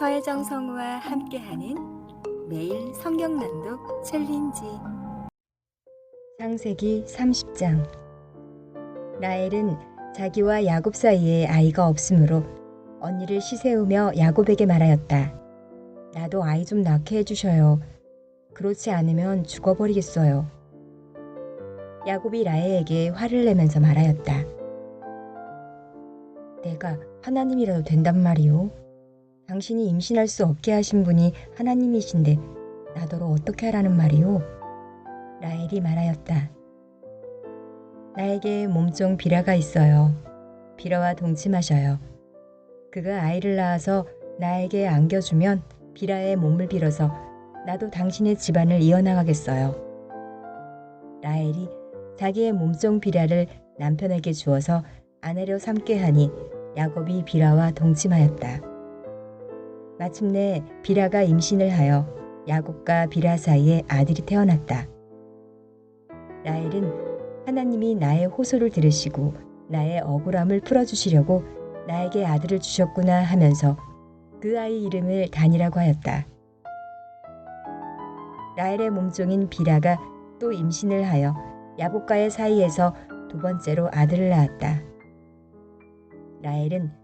서혜정 성우와 함께하는 매일 성경낭독 챌린지 창세기 30장 라헬은 자기와 야곱 사이에 아이가 없으므로 언니를 시세우며 야곱에게 말하였다. 나도 아이 좀 낳게 해주셔요. 그렇지 않으면 죽어버리겠어요. 야곱이 라헬에게 화를 내면서 말하였다. 내가 하나님이라도 된단 말이오. 당신이 임신할 수 없게 하신 분이 하나님이신데 나더러 어떻게 하라는 말이오? 라헬이 말하였다. 나에게 몸종 비라가 있어요. 비라와 동침하셔요. 그가 아이를 낳아서 나에게 안겨주면 비라의 몸을 빌어서 나도 당신의 집안을 이어나가겠어요. 라헬이 자기의 몸종 비라를 남편에게 주어서 아내로 삼게 하니 야곱이 비라와 동침하였다. 마침내 비라가 임신을 하여 야곱과 비라 사이에 아들이 태어났다. 라헬은 하나님이 나의 호소를 들으시고 나의 억울함을 풀어주시려고 나에게 아들을 주셨구나 하면서 그 아이 이름을 단이라고 하였다. 라헬의 몸종인 비라가 또 임신을 하여 야곱과의 사이에서 두 번째로 아들을 낳았다. 라헬은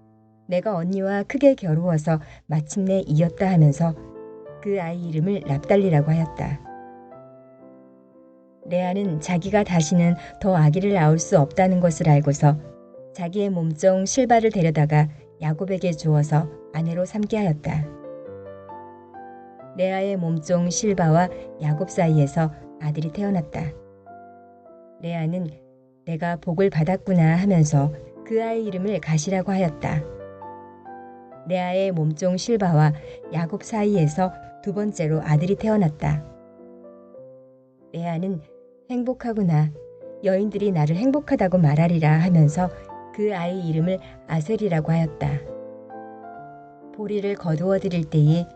내가 언니와 크게 겨루어서 마침내 이었다 하면서 그 아이 이름을 납달리라고 하였다. 레아는 자기가 다시는 더 아기를 낳을 수 없다는 것을 알고서 자기의 몸종 실바를 데려다가 야곱에게 주어서 아내로 삼게 하였다. 레아의 몸종 실바와 야곱 사이에서 아들이 태어났다. 레아는 내가 복을 받았구나 하면서 그 아이 이름을 가시라고 하였다. 레아의 몸종 실바와 야곱 사이에서 두 번째로 아들이 태어났다. 레아는 행복하구나. 여인들이 나를 행복하다고 말하리라 하면서 그 아이 이름을 아셀이라고 하였다. 보리를 거두어 드릴 때에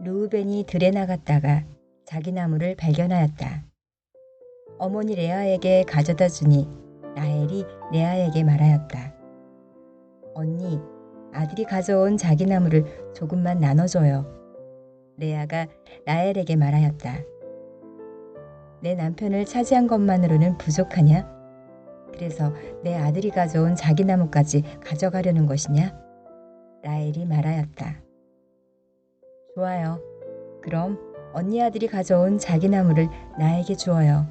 루우벤이 들에 나갔다가 자기 나무를 발견하였다. 어머니 레아에게 가져다 주니 라헬이 레아에게 말하였다. 언니, 아들이 가져온 자기 나무를 조금만 나눠줘요. 레아가 라헬에게 말하였다. 내 남편을 차지한 것만으로는 부족하냐? 그래서 내 아들이 가져온 자기 나무까지 가져가려는 것이냐? 라헬이 말하였다. 좋아요. 그럼 언니 아들이 가져온 자기 나무를 나에게 주어요.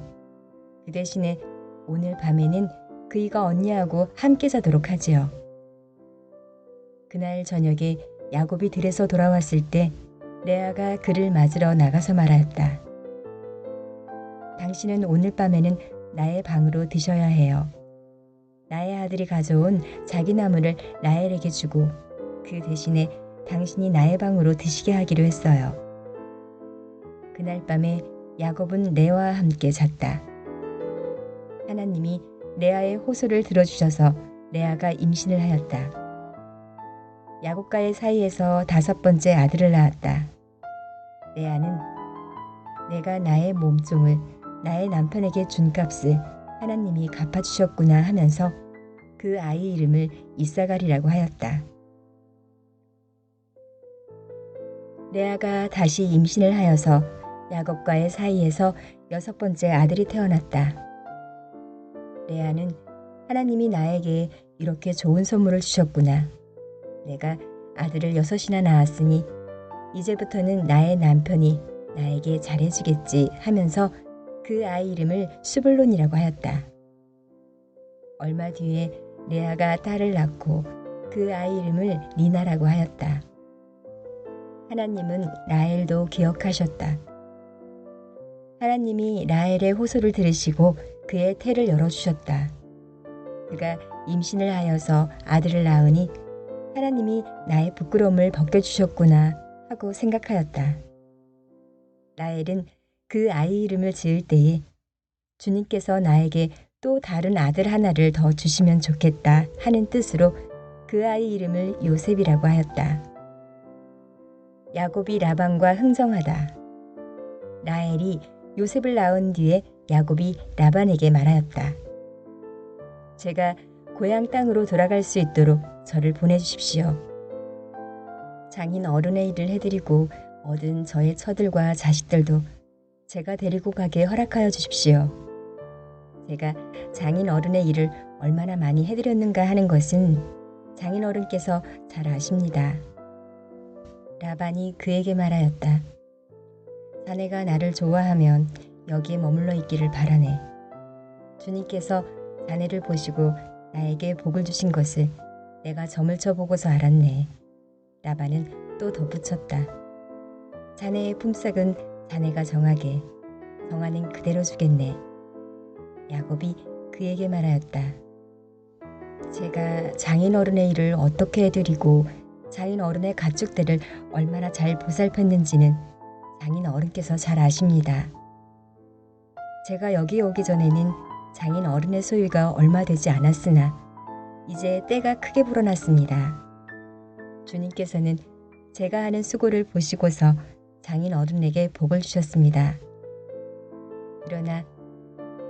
그 대신에 오늘 밤에는 그이가 언니하고 함께 자도록 하지요. 그날 저녁에 야곱이 들에서 돌아왔을 때 레아가 그를 맞으러 나가서 말하였다. 당신은 오늘 밤에는 나의 방으로 드셔야 해요. 나의 아들이 가져온 자기 나무를 라헬에게 주고 그 대신에 당신이 나의 방으로 드시게 하기로 했어요. 그날 밤에 야곱은 레아와 함께 잤다. 하나님이 레아의 호소를 들어주셔서 레아가 임신을 하였다. 야곱과의 사이에서 다섯 번째 아들을 낳았다. 레아는 내가 나의 몸종을 나의 남편에게 준 값을 하나님이 갚아주셨구나 하면서 그 아이 이름을 이사갈이라고 하였다. 레아가 다시 임신을 하여서 야곱과의 사이에서 여섯 번째 아들이 태어났다. 레아는 하나님이 나에게 이렇게 좋은 선물을 주셨구나. 내가 아들을 여섯이나 낳았으니 이제부터는 나의 남편이 나에게 잘해주겠지 하면서 그 아이 이름을 수블론이라고 하였다. 얼마 뒤에 레아가 딸을 낳고 그 아이 이름을 니나라고 하였다. 하나님은 라헬도 기억하셨다. 하나님이 라헬의 호소를 들으시고 그의 태를 열어주셨다. 그가 임신을 하여서 아들을 낳으니 하나님이 나의 부끄러움을 벗겨주셨구나 하고 생각하였다. 라헬은 그 아이 이름을 지을 때에 주님께서 나에게 또 다른 아들 하나를 더 주시면 좋겠다 하는 뜻으로 그 아이 이름을 요셉이라고 하였다. 야곱이 라반과 흥정하다. 라헬이 요셉을 낳은 뒤에 야곱이 라반에게 말하였다. 제가 고향 땅으로 돌아갈 수 있도록 저를 보내주십시오. 장인 어른의 일을 해드리고 얻은 저의 처들과 자식들도 제가 데리고 가게 허락하여 주십시오. 제가 장인 어른의 일을 얼마나 많이 해드렸는가 하는 것은 장인 어른께서 잘 아십니다. 라반이 그에게 말하였다. 자네가 나를 좋아하면 여기에 머물러 있기를 바라네. 주님께서 자네를 보시고 나에게 복을 주신 것을 내가 점을 쳐보고서 알았네. 라반은 또 덧붙였다. 자네의 품삯은 자네가 정하게, 정하는 그대로 주겠네. 야곱이 그에게 말하였다. 제가 장인 어른의 일을 어떻게 해드리고 장인 어른의 가축들을 얼마나 잘 보살폈는지는 장인 어른께서 잘 아십니다. 제가 여기 오기 전에는 장인 어른의 소유가 얼마 되지 않았으나 이제 때가 크게 불어났습니다. 주님께서는 제가 하는 수고를 보시고서 장인 어른에게 복을 주셨습니다. 그러나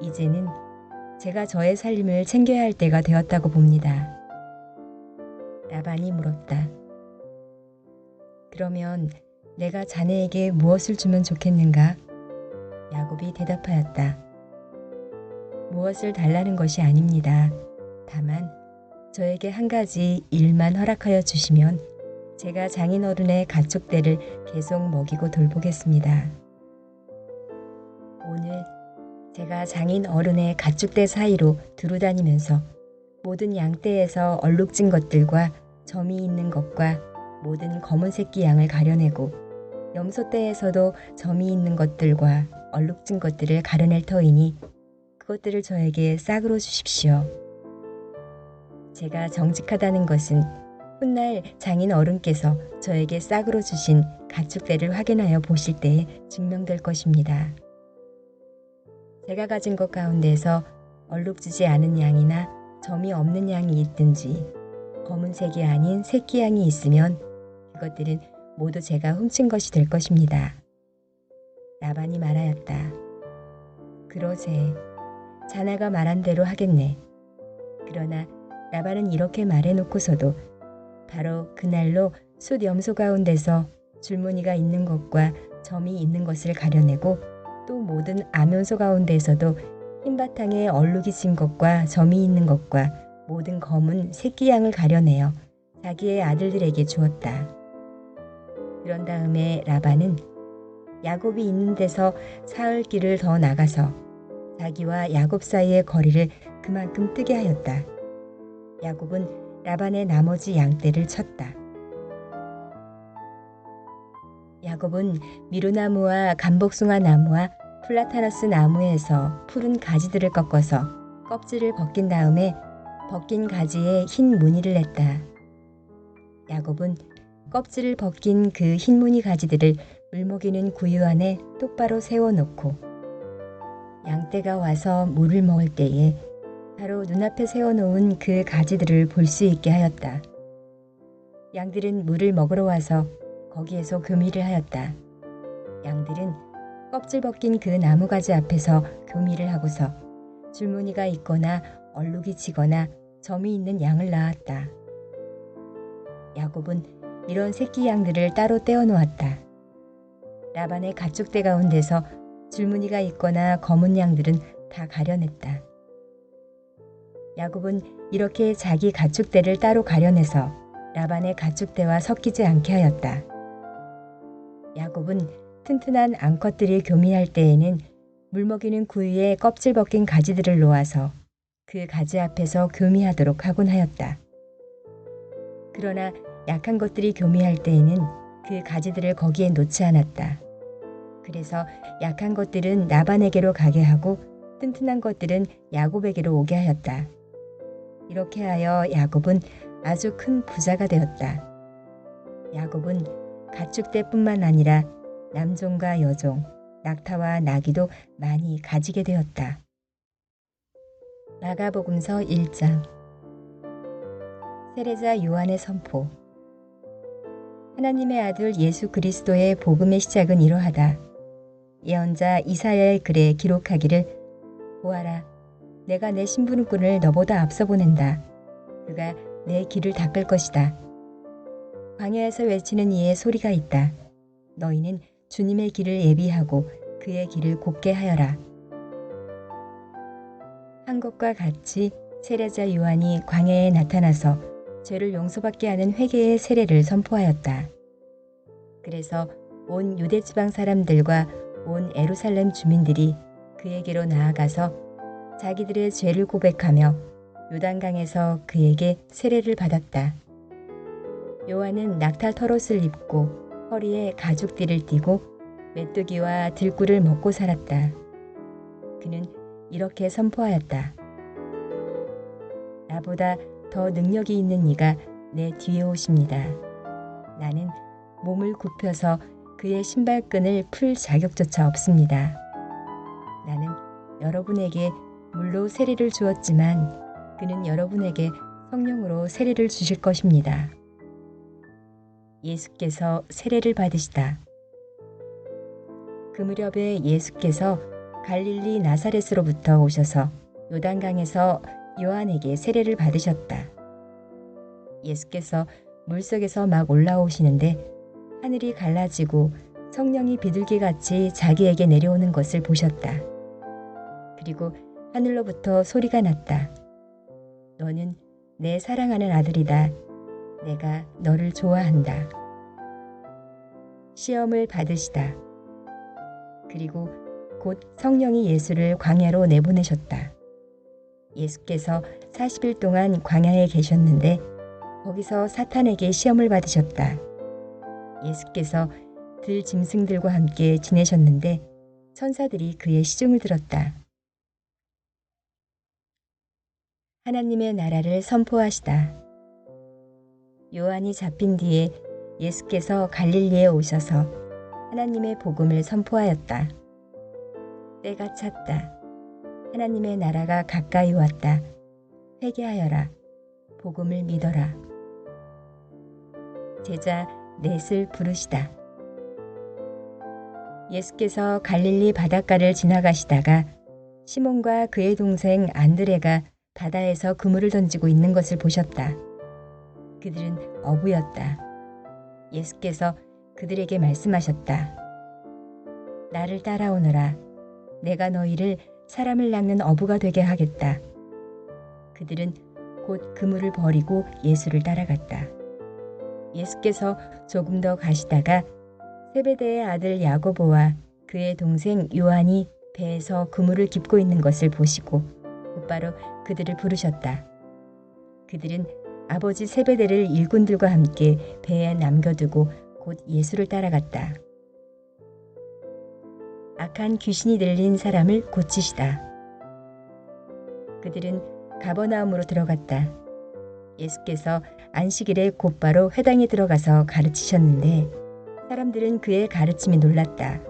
이제는 제가 저의 살림을 챙겨야 할 때가 되었다고 봅니다. 라반이 물었다. 그러면 내가 자네에게 무엇을 주면 좋겠는가? 야곱이 대답하였다. 무엇을 달라는 것이 아닙니다. 다만 저에게 한 가지 일만 허락하여 주시면 제가 장인 어른의 가축대를 계속 먹이고 돌보겠습니다. 오늘 제가 장인 어른의 가축대 사이로 두루 다니면서 모든 양떼에서 얼룩진 것들과 점이 있는 것과 모든 검은 새끼 양을 가려내고 염소떼에서도 점이 있는 것들과 얼룩진 것들을 가려낼 터이니 그것들을 저에게 싹으로 주십시오. 제가 정직하다는 것은 훗날 장인 어른께서 저에게 싹으로 주신 가축대를 확인하여 보실 때에 증명될 것입니다. 제가 가진 것 가운데서 얼룩지지 않은 양이나 점이 없는 양이 있든지 검은색이 아닌 새끼 양이 있으면 그것들은 모두 제가 훔친 것이 될 것입니다. 라반이 말하였다. 그러세. 자네가 말한 대로 하겠네. 그러나 라반은 이렇게 말해놓고서도 바로 그날로 숫 염소 가운데서 줄무늬가 있는 것과 점이 있는 것을 가려내고 또 모든 암염소 가운데에서도 흰 바탕에 얼룩이 진 것과 점이 있는 것과 모든 검은 새끼 양을 가려내어 자기의 아들들에게 주었다. 그런 다음에 라반은 야곱이 있는 데서 사흘 길을 더 나가서 자기와 야곱 사이의 거리를 그만큼 뜨게 하였다. 야곱은 라반의 나머지 양떼를 쳤다. 야곱은 미루나무와 감복숭아 나무와 플라타너스 나무에서 푸른 가지들을 꺾어서 껍질을 벗긴 다음에 벗긴 가지에 흰 무늬를 냈다. 야곱은 껍질을 벗긴 그 흰 무늬 가지들을 물먹이는 구유 안에 똑바로 세워놓고 양떼가 와서 물을 먹을 때에 바로 눈앞에 세워놓은 그 가지들을 볼 수 있게 하였다. 양들은 물을 먹으러 와서 거기에서 교미를 하였다. 양들은 껍질 벗긴 그 나무 가지 앞에서 교미를 하고서 줄무늬가 있거나 얼룩이 지거나 점이 있는 양을 낳았다. 야곱은 이런 새끼 양들을 따로 떼어 놓았다. 라반의 가축대 가운데서 줄무늬가 있거나 검은 양들은 다 가려냈다. 야곱은 이렇게 자기 가축대를 따로 가려내서 라반의 가축대와 섞이지 않게 하였다. 야곱은 튼튼한 암컷들이 교미할 때에는 물먹이는 구유에 껍질 벗긴 가지들을 놓아서 그 가지 앞에서 교미하도록 하곤 하였다. 그러나 약한 것들이 교미할 때에는 그 가지들을 거기에 놓지 않았다. 그래서 약한 것들은 나반에게로 가게 하고 튼튼한 것들은 야곱에게로 오게 하였다. 이렇게 하여 야곱은 아주 큰 부자가 되었다. 야곱은 가축대뿐만 아니라 남종과 여종, 낙타와 나귀도 많이 가지게 되었다. 마가복음서 1장 세례자 요한의 선포 하나님의 아들 예수 그리스도의 복음의 시작은 이러하다. 예언자 이사야의 글에 기록하기를 보아라 내가 내 심부름꾼을 너보다 앞서 보낸다. 그가 내 길을 닦을 것이다. 광야에서 외치는 이의 소리가 있다. 너희는 주님의 길을 예비하고 그의 길을 곱게 하여라. 한 것과 같이 세례자 요한이 광야에 나타나서 죄를 용서받게 하는 회개의 세례를 선포하였다. 그래서 온 유대 지방 사람들과 온 에루살렘 주민들이 그에게로 나아가서 자기들의 죄를 고백하며 요단강에서 그에게 세례를 받았다. 요한은 낙타 털옷을 입고 허리에 가죽띠를 띠고 메뚜기와 들꿀을 먹고 살았다. 그는 이렇게 선포하였다. 나보다 더 능력이 있는 이가 내 뒤에 오십니다. 나는 몸을 굽혀서 그의 신발끈을 풀 자격조차 없습니다. 나는 여러분에게 물로 세례를 주었지만 그는 여러분에게 성령으로 세례를 주실 것입니다. 예수께서 세례를 받으시다. 그 무렵에 예수께서 갈릴리 나사렛으로부터 오셔서 요단강에서 요한에게 세례를 받으셨다. 예수께서 물속에서 막 올라오시는데 하늘이 갈라지고 성령이 비둘기 같이 자기에게 내려오는 것을 보셨다. 그리고 하늘로부터 소리가 났다. 너는 내 사랑하는 아들이다. 내가 너를 좋아한다. 시험을 받으시다. 그리고 곧 성령이 예수를 광야로 내보내셨다. 예수께서 40일 동안 광야에 계셨는데 거기서 사탄에게 시험을 받으셨다. 예수께서 들 짐승들과 함께 지내셨는데 천사들이 그의 시중을 들었다. 하나님의 나라를 선포하시다. 요한이 잡힌 뒤에 예수께서 갈릴리에 오셔서 하나님의 복음을 선포하였다. 때가 찼다. 하나님의 나라가 가까이 왔다. 회개하여라. 복음을 믿어라. 제자 넷을 부르시다. 예수께서 갈릴리 바닷가를 지나가시다가 시몬과 그의 동생 안드레가 바다에서 그물을 던지고 있는 것을 보셨다. 그들은 어부였다. 예수께서 그들에게 말씀하셨다. 나를 따라오너라. 내가 너희를 사람을 낚는 어부가 되게 하겠다. 그들은 곧 그물을 버리고 예수를 따라갔다. 예수께서 조금 더 가시다가 세베대의 아들 야고보와 그의 동생 요한이 배에서 그물을 깁고 있는 것을 보시고 곧바로 그들을 부르셨다. 그들은 아버지 세베대를 일꾼들과 함께 배에 남겨두고 곧 예수를 따라갔다. 악한 귀신이 들린 사람을 고치시다. 그들은 가버나움으로 들어갔다. 예수께서 안식일에 곧바로 회당에 들어가서 가르치셨는데 사람들은 그의 가르침이 놀랐다.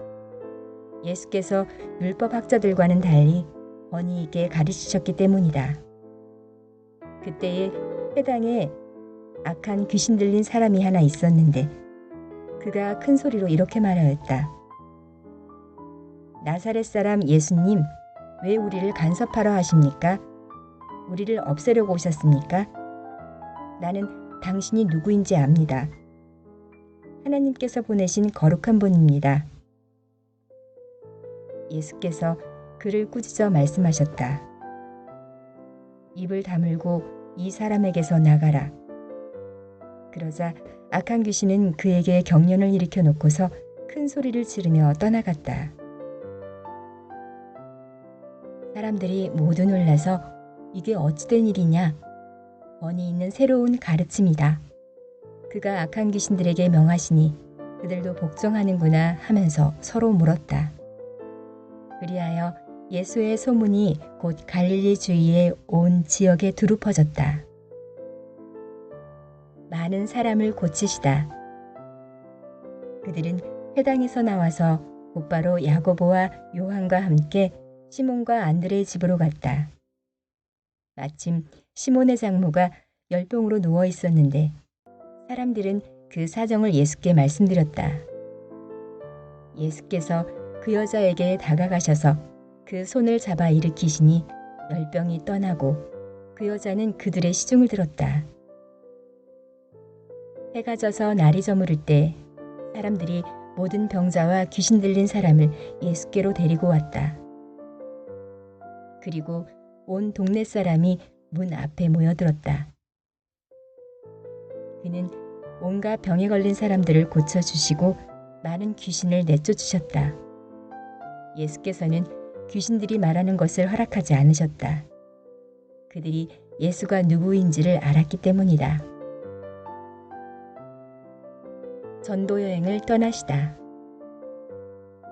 예수께서 율법 학자들과는 달리 있게 가르치셨기 때문이다. 그때에 회당에 악한 귀신 들린 사람이 하나 있었는데 그가 큰 소리로 이렇게 말하였다. 나사렛 사람 예수님, 왜 우리를 간섭하러 하십니까? 우리를 없애려고 오셨습니까? 나는 당신이 누구인지 압니다. 하나님께서 보내신 거룩한 분입니다. 예수께서 그를 꾸짖어 말씀하셨다. 입을 다물고 이 사람에게서 나가라. 그러자 악한 귀신은 그에게 경련을 일으켜 놓고서 큰 소리를 지르며 떠나갔다. 사람들이 모두 놀라서 이게 어찌된 일이냐? 권위 있는 새로운 가르침이다. 그가 악한 귀신들에게 명하시니 그들도 복종하는구나 하면서 서로 물었다. 그리하여 예수의 소문이 곧 갈릴리 주위의 온 지역에 두루 퍼졌다. 많은 사람을 고치시다. 그들은 회당에서 나와서 곧바로 야고보와 요한과 함께 시몬과 안드레의 집으로 갔다. 마침 시몬의 장모가 열병으로 누워 있었는데 사람들은 그 사정을 예수께 말씀드렸다. 예수께서 그 여자에게 다가가셔서 그 손을 잡아 일으키시니 열병이 떠나고 그 여자는 그들의 시중을 들었다. 해가 져서 날이 저무를 때 사람들이 모든 병자와 귀신 들린 사람을 예수께로 데리고 왔다. 그리고 온 동네 사람이 문 앞에 모여들었다. 그는 온갖 병에 걸린 사람들을 고쳐주시고 많은 귀신을 내쫓으셨다. 예수께서는 귀신들이 말하는 것을 허락하지 않으셨다. 그들이 예수가 누구인지를 알았기 때문이다. 전도 여행을 떠나시다.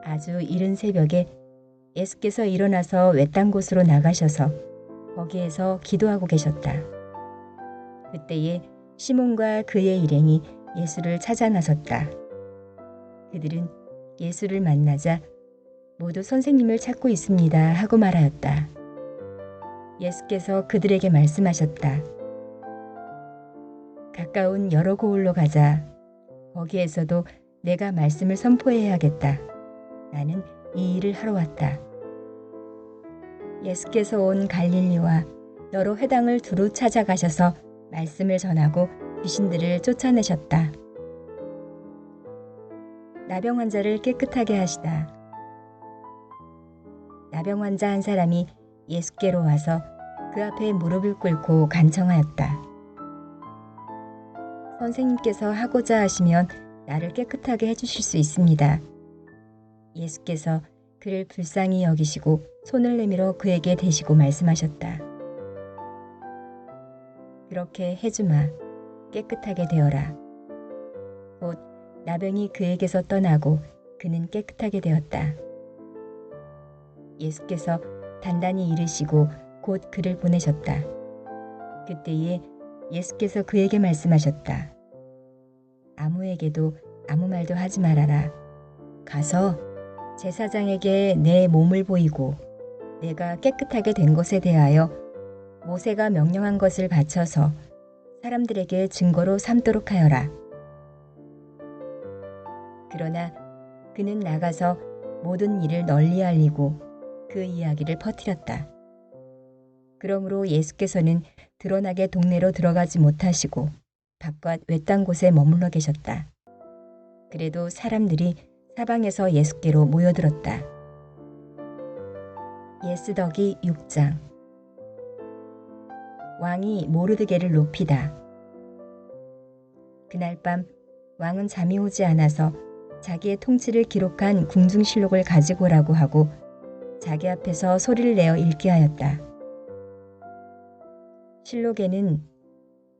아주 이른 새벽에 예수께서 일어나서 외딴 곳으로 나가셔서 거기에서 기도하고 계셨다. 그때에 시몬과 그의 일행이 예수를 찾아 나섰다. 그들은 예수를 만나자 모두 선생님을 찾고 있습니다 하고 말하였다. 예수께서 그들에게 말씀하셨다. 가까운 여러 고을로 가자. 거기에서도 내가 말씀을 선포해야겠다. 나는 이 일을 하러 왔다. 예수께서 온 갈릴리와 여러 회당을 두루 찾아가셔서 말씀을 전하고 귀신들을 쫓아내셨다. 나병 환자를 깨끗하게 하시다. 나병 환자 한 사람이 예수께로 와서 그 앞에 무릎을 꿇고 간청하였다. 선생님께서 하고자 하시면 나를 깨끗하게 해주실 수 있습니다. 예수께서 그를 불쌍히 여기시고 손을 내밀어 그에게 대시고 말씀하셨다. 그렇게 해주마. 깨끗하게 되어라. 곧 나병이 그에게서 떠나고 그는 깨끗하게 되었다. 예수께서 단단히 이르시고 곧 그를 보내셨다. 그때에 예수께서 그에게 말씀하셨다. 아무에게도 아무 말도 하지 말아라. 가서 제사장에게 내 몸을 보이고 내가 깨끗하게 된 것에 대하여 모세가 명령한 것을 바쳐서 사람들에게 증거로 삼도록 하여라. 그러나 그는 나가서 모든 일을 널리 알리고 그 이야기를 퍼뜨렸다. 그러므로 예수께서는 드러나게 동네로 들어가지 못하시고 바깥 외딴 곳에 머물러 계셨다. 그래도 사람들이 사방에서 예수께로 모여들었다. 예스덕이 6장 왕이 모르드게를 높이다. 그날 밤 왕은 잠이 오지 않아서 자기의 통치를 기록한 궁중실록을 가지고 오라고 하고 자기 앞에서 소리를 내어 읽게 하였다. 실록에는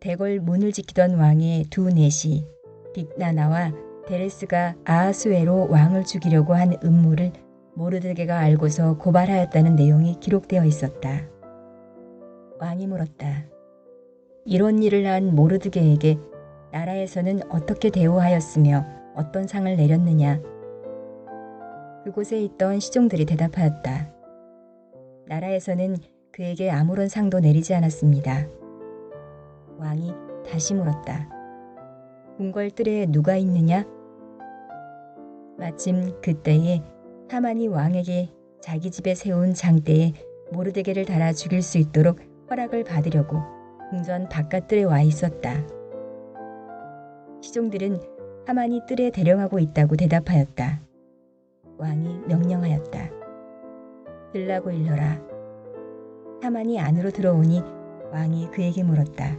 대궐 문을 지키던 왕의 두 넷이 빅나나와 데레스가 아하수에로 왕을 죽이려고 한 음모를 모르드게가 알고서 고발하였다는 내용이 기록되어 있었다. 왕이 물었다. 이런 일을 한 모르드게에게 나라에서는 어떻게 대우하였으며 어떤 상을 내렸느냐? 그곳에 있던 시종들이 대답하였다. 나라에서는 그에게 아무런 상도 내리지 않았습니다. 왕이 다시 물었다. 궁궐 뜰에 누가 있느냐? 마침 그때에 하만이 왕에게 자기 집에 세운 장대에 모르드게를 달아 죽일 수 있도록 허락을 받으려고 궁전 바깥뜰에 와 있었다. 시종들은 하만이 뜰에 대령하고 있다고 대답하였다. 왕이 명령하였다. 들라고 일러라. 하만이 안으로 들어오니 왕이 그에게 물었다.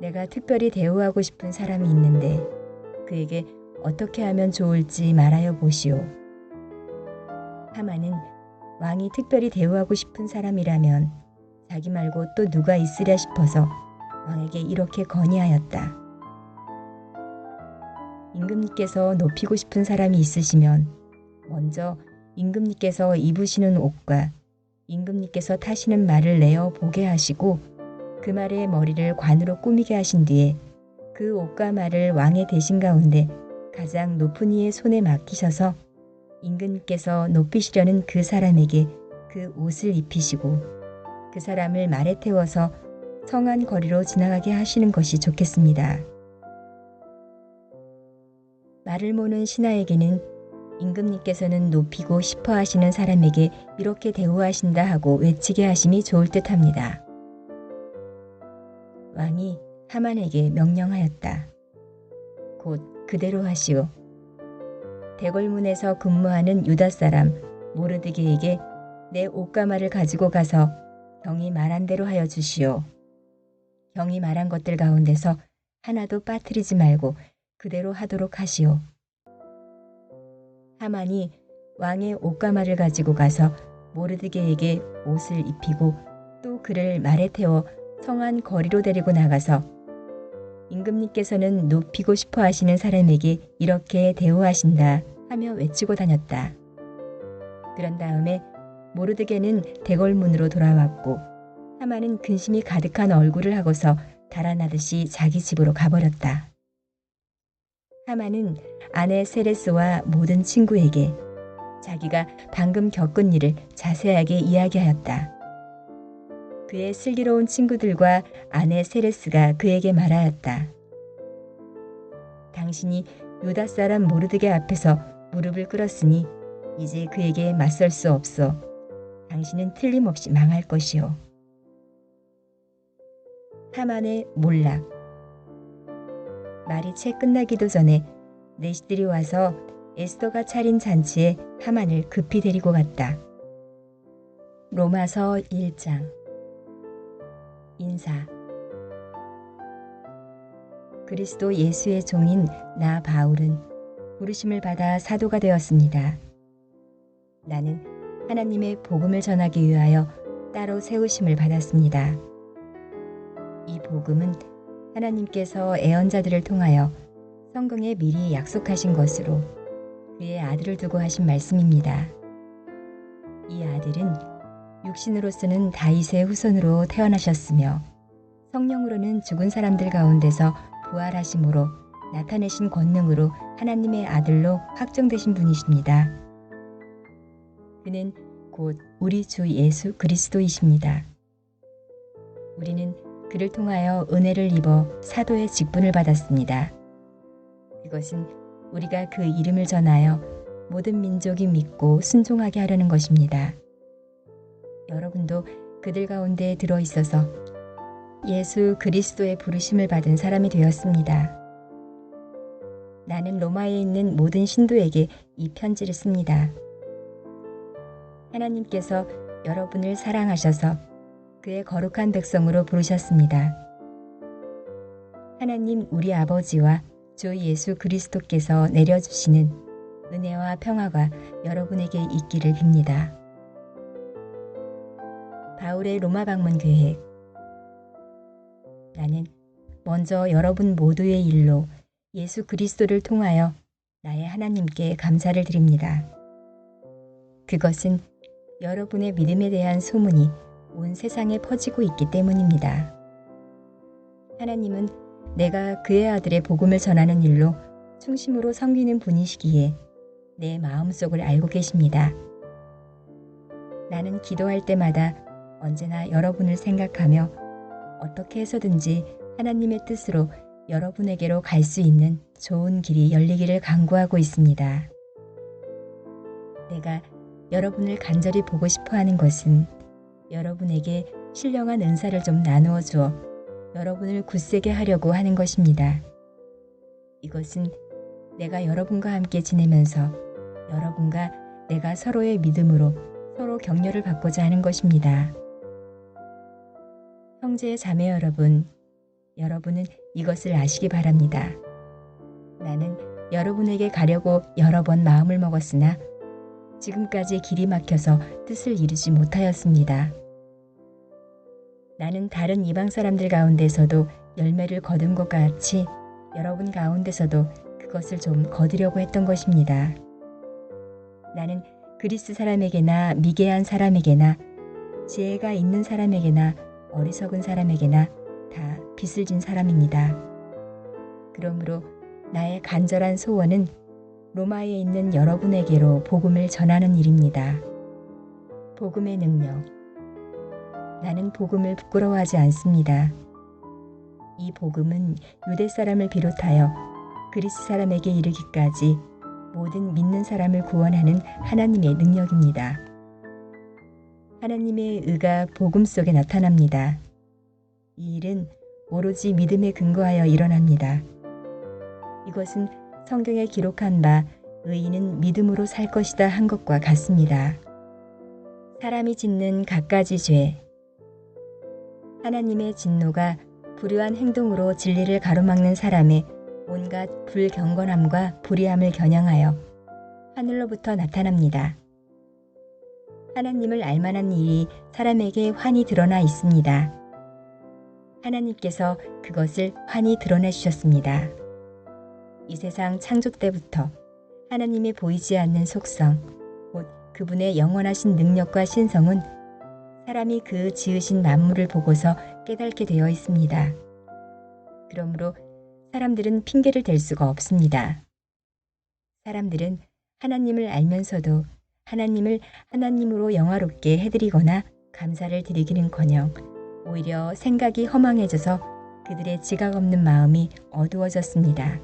내가 특별히 대우하고 싶은 사람이 있는데 그에게 어떻게 하면 좋을지 말하여 보시오. 하만은 왕이 특별히 대우하고 싶은 사람이라면 자기 말고 또 누가 있으랴 싶어서 왕에게 이렇게 건의하였다. 임금님께서 높이고 싶은 사람이 있으시면 먼저 임금님께서 입으시는 옷과 임금님께서 타시는 말을 내어 보게 하시고 그 말의 머리를 관으로 꾸미게 하신 뒤에 그 옷과 말을 왕의 대신 가운데 가장 높은 이의 손에 맡기셔서 임금님께서 높이시려는 그 사람에게 그 옷을 입히시고 그 사람을 말에 태워서 성한 거리로 지나가게 하시는 것이 좋겠습니다. 말을 모는 신하에게는 임금님께서는 높이고 싶어 하시는 사람에게 이렇게 대우하신다 하고 외치게 하심이 좋을 듯 합니다. 왕이 하만에게 명령하였다. 곧 그대로 하시오. 대궐문에서 근무하는 유다 사람 모르드게에게 내 옷가마를 가지고 가서 경이 말한 대로 하여 주시오. 경이 말한 것들 가운데서 하나도 빠뜨리지 말고 그대로 하도록 하시오. 하만이 왕의 옷가마를 가지고 가서 모르드게에게 옷을 입히고 또 그를 말에 태워 성안 거리로 데리고 나가서 임금님께서는 높이고 싶어 하시는 사람에게 이렇게 대우하신다 하며 외치고 다녔다. 그런 다음에 모르드게는 대궐문으로 돌아왔고 하만은 근심이 가득한 얼굴을 하고서 달아나듯이 자기 집으로 가버렸다. 하만은 아내 세레스와 모든 친구에게 자기가 방금 겪은 일을 자세하게 이야기하였다. 그의 슬기로운 친구들과 아내 세레스가 그에게 말하였다. 당신이 유다 사람 모르드게 앞에서 무릎을 꿇었으니 이제 그에게 맞설 수 없어. 당신은 틀림없이 망할 것이오. 하만의 몰락 말이 채 끝나기도 전에 내시들이 와서 에스더가 차린 잔치에 하만을 급히 데리고 갔다. 로마서 1장 인사 그리스도 예수의 종인 나 바울은 부르심을 받아 사도가 되었습니다. 나는 하나님의 복음을 전하기 위하여 따로 세우심을 받았습니다. 이 복음은 하나님께서 애언자들을 통하여 성경에 미리 약속하신 것으로 그의 아들을 두고 하신 말씀입니다. 이 아들은 육신으로서는 다윗의 후손으로 태어나셨으며 성령으로는 죽은 사람들 가운데서 부활하심으로 나타내신 권능으로 하나님의 아들로 확정되신 분이십니다. 그는 곧 우리 주 예수 그리스도이십니다. 우리는 그를 통하여 은혜를 입어 사도의 직분을 받았습니다. 그것은 우리가 그 이름을 전하여 모든 민족이 믿고 순종하게 하려는 것입니다. 여러분도 그들 가운데 들어 있어서 예수 그리스도의 부르심을 받은 사람이 되었습니다. 나는 로마에 있는 모든 신도에게 이 편지를 씁니다. 하나님께서 여러분을 사랑하셔서 그의 거룩한 백성으로 부르셨습니다. 하나님 우리 아버지와 주 예수 그리스도께서 내려주시는 은혜와 평화가 여러분에게 있기를 빕니다. 바울의 로마 방문 계획 나는 먼저 여러분 모두의 일로 예수 그리스도를 통하여 나의 하나님께 감사를 드립니다. 그것은 여러분의 믿음에 대한 소문이 온 세상에 퍼지고 있기 때문입니다. 하나님은 내가 그의 아들의 복음을 전하는 일로 중심으로 섬기는 분이시기에 내 마음속을 알고 계십니다. 나는 기도할 때마다 언제나 여러분을 생각하며 어떻게 해서든지 하나님의 뜻으로 여러분에게로 갈 수 있는 좋은 길이 열리기를 간구하고 있습니다. 내가 여러분을 간절히 보고 싶어 하는 것은 여러분에게 신령한 은사를 좀 나누어 주어 여러분을 굳세게 하려고 하는 것입니다. 이것은 내가 여러분과 함께 지내면서 여러분과 내가 서로의 믿음으로 서로 격려를 받고자 하는 것입니다. 형제 자매 여러분, 여러분은 이것을 아시기 바랍니다. 나는 여러분에게 가려고 여러 번 마음을 먹었으나 지금까지 길이 막혀서 뜻을 이루지 못하였습니다. 나는 다른 이방 사람들 가운데서도 열매를 거둔 것 같이 여러분 가운데서도 그것을 좀 거두려고 했던 것입니다. 나는 그리스 사람에게나 미개한 사람에게나 지혜가 있는 사람에게나 어리석은 사람에게나 다 빚을 진 사람입니다. 그러므로 나의 간절한 소원은 로마에 있는 여러분에게로 복음을 전하는 일입니다. 복음의 능력. 나는 복음을 부끄러워하지 않습니다. 이 복음은 유대 사람을 비롯하여 그리스 사람에게 이르기까지 모든 믿는 사람을 구원하는 하나님의 능력입니다. 하나님의 의가 복음 속에 나타납니다. 이 일은 오로지 믿음에 근거하여 일어납니다. 이것은 성경에 기록한 바 의인은 믿음으로 살 것이다 한 것과 같습니다. 사람이 짓는 갖가지 죄. 하나님의 진노가 불의한 행동으로 진리를 가로막는 사람의 온갖 불경건함과 불의함을 겨냥하여 하늘로부터 나타납니다. 하나님을 알만한 일이 사람에게 환히 드러나 있습니다. 하나님께서 그것을 환히 드러내 주셨습니다. 이 세상 창조 때부터 하나님이 보이지 않는 속성, 곧 그분의 영원하신 능력과 신성은 사람이 그 지으신 만물을 보고서 깨닫게 되어 있습니다. 그러므로 사람들은 핑계를 댈 수가 없습니다. 사람들은 하나님을 알면서도 하나님을 하나님으로 영화롭게 해드리거나 감사를 드리기는커녕 오히려 생각이 허망해져서 그들의 지각 없는 마음이 어두워졌습니다.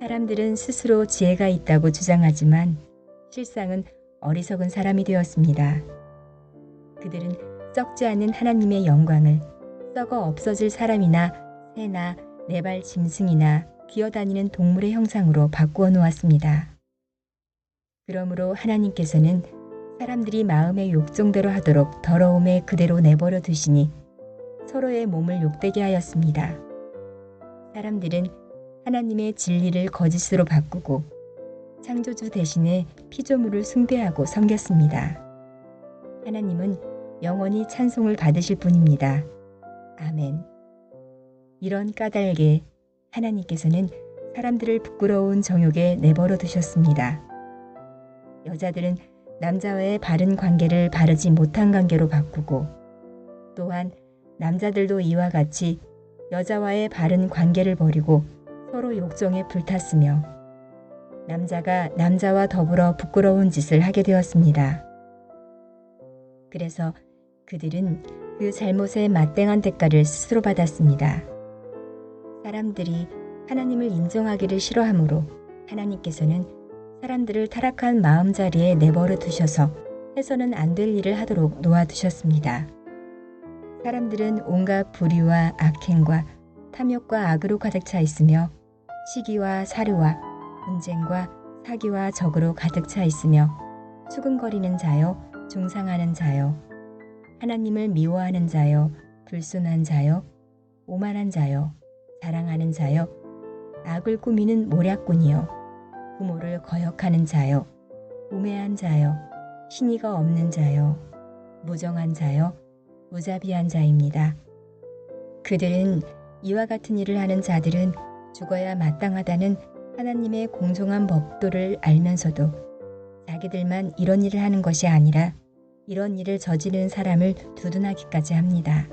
사람들은 스스로 지혜가 있다고 주장하지만 실상은 어리석은 사람이 되었습니다. 그들은 썩지 않은 하나님의 영광을 썩어 없어질 사람이나 새나 네발 짐승이나 기어다니는 동물의 형상으로 바꾸어 놓았습니다. 그러므로 하나님께서는 사람들이 마음의 욕정대로 하도록 더러움에 그대로 내버려 두시니 서로의 몸을 욕되게 하였습니다. 사람들은 하나님의 진리를 거짓으로 바꾸고 창조주 대신에 피조물을 숭배하고 섬겼습니다. 하나님은 영원히 찬송을 받으실 분입니다. 아멘. 이런 까닭에 하나님께서는 사람들을 부끄러운 정욕에 내버려 두셨습니다. 여자들은 남자와의 바른 관계를 바르지 못한 관계로 바꾸고 또한 남자들도 이와 같이 여자와의 바른 관계를 버리고 서로 욕정에 불탔으며 남자가 남자와 더불어 부끄러운 짓을 하게 되었습니다. 그래서 그들은 그 잘못에 마땅한 대가를 스스로 받았습니다. 사람들이 하나님을 인정하기를 싫어하므로 하나님께서는 사람들을 타락한 마음 자리에 내버려 두셔서 해서는 안 될 일을 하도록 놓아두셨습니다. 사람들은 온갖 불의와 악행과 탐욕과 악으로 가득 차 있으며 시기와 사료와 분쟁과 사기와 적으로 가득 차 있으며 수근거리는 자요, 중상하는 자요, 하나님을 미워하는 자요, 불순한 자요, 오만한 자요, 자랑하는 자요, 악을 꾸미는 모략꾼이요, 부모를 거역하는 자요, 우매한 자요, 신의가 없는 자요, 무정한 자요, 무자비한 자입니다. 그들은 이와 같은 일을 하는 자들은 죽어야 마땅하다는 하나님의 공정한 법도를 알면서도 자기들만 이런 일을 하는 것이 아니라 이런 일을 저지르는 사람을 두둔하기까지 합니다.